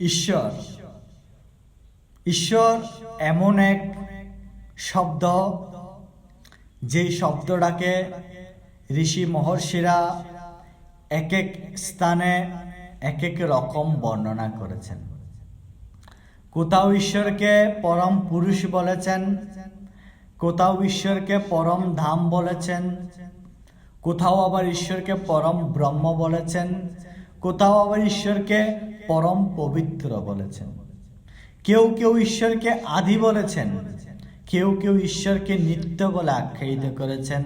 ঈশ্বর। ঈশ্বর এমন এক শব্দ যেই শব্দটাকে ঋষি মহর্ষিরা এক এক স্থানে এক এক রকম বর্ণনা করেছেন। কোথাও ঈশ্বরকে পরম পুরুষ বলেছেন, কোথাও ঈশ্বরকে পরম ধাম বলেছেন, কোথাও আবার ঈশ্বরকে পরম ব্রহ্ম বলেছেন কোথাও আবার ঈশ্বরকে পরম পবিত্র বলেছেন। কেউ কেউ ঈশ্বরকে আদি বলেছেন। কেউ কেউ ঈশ্বরকে নিত্য বলে আখ্যায়িত করেছেন।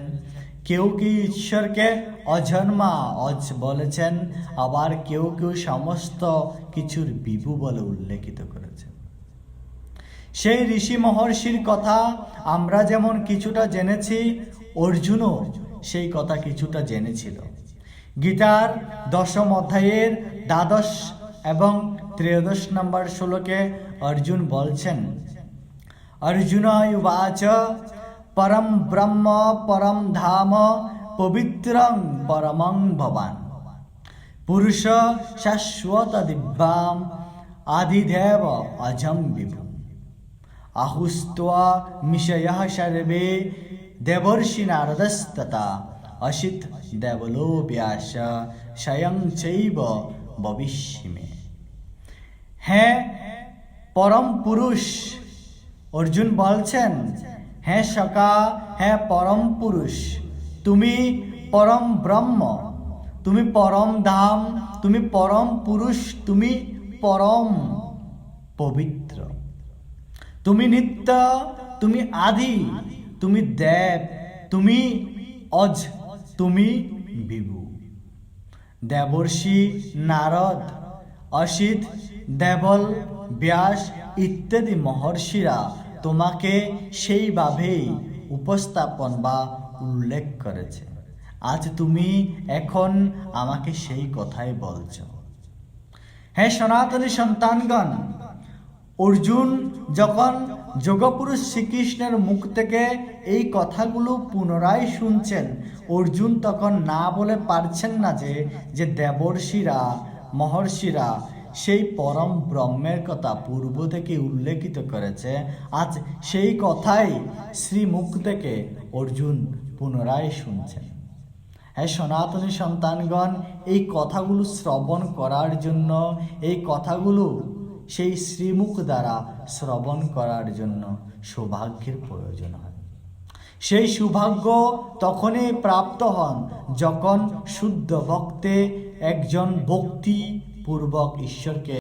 কেউ কেউ ঈশ্বরকে অজন্মা অজ বলেছেন। আবার কেউ কেউ সমস্ত কিছুর বিভু বলে উল্লেখিত করেছেন। সেই ঋষি মহর্ষির কথা আমরা যেমন কিছুটা জেনেছি, অর্জুনও সেই কথা কিছুটা জেনেছিল। গীতার দশম অধ্যায়ের দ্বাদশ এবং ত্রয়োদশ নম্বর শ্লোকে অর্জুন বলছেন অর্জুন উবাচ, পরম ব্রহ্ম, পরম ধাম, পবিত্রং পরমং ভবান। পুরুষ শাশ্বত দিব্যাম, আদিদেব অজম বিভু। আহুস্ত্বা মিশয় সর্বে দেবর্ষি নারদস্ততা। অসিত দেবলো ব্যাস স্বয়ং চৈব ভবিষ্যমে হ্যাঁ পরম পুরুষ অর্জুন বলছেন হ্যাঁ সকা হ্যাঁ পরম পুরুষ তুমি পরম ব্রহ্ম তুমি পরম ধাম তুমি পরম পুরুষ তুমি পরম পবিত্র তুমি নিত্য তুমি আদি তুমি দেব তুমি অজ তুমি বিভু। দেবর্ষি, নারদ, অসিত, দেবল, ব্যাস ইত্যাদি মহর্ষিরা তোমাকে সেইভাবেই উপস্থাপন বা উল্লেখ করেছে। আজ তুমি এখন আমাকে সেই কথাই বলছো। হ্যাঁ সনাতনী সন্তানগণ, অর্জুন যখন যোগপুরুষ শ্রীকৃষ্ণের মুখ থেকে এই কথাগুলো পুনরায় শুনছেন। অর্জুন তখন না বলে পারছেন না যে যে দেবর্ষিরা, মহর্ষিরা সেই পরম ব্রহ্মের কথা পূর্ব থেকে উল্লেখিত করেছে। আজ সেই কথাই শ্রীমুখ থেকে অর্জুন পুনরায় শুনছেন। হ্যাঁ সনাতনী সন্তানগণ, এই কথাগুলো শ্রবণ করার জন্য, এই কথাগুলো সেই শ্রীমুখ দ্বারা শ্রবণ করার জন্য সৌভাগ্যের প্রয়োজন হয়। সেই সৌভাগ্য তখনই প্রাপ্ত হন যখন শুদ্ধ ভক্তে একজন ভক্তিপূর্বক ঈশ্বরকে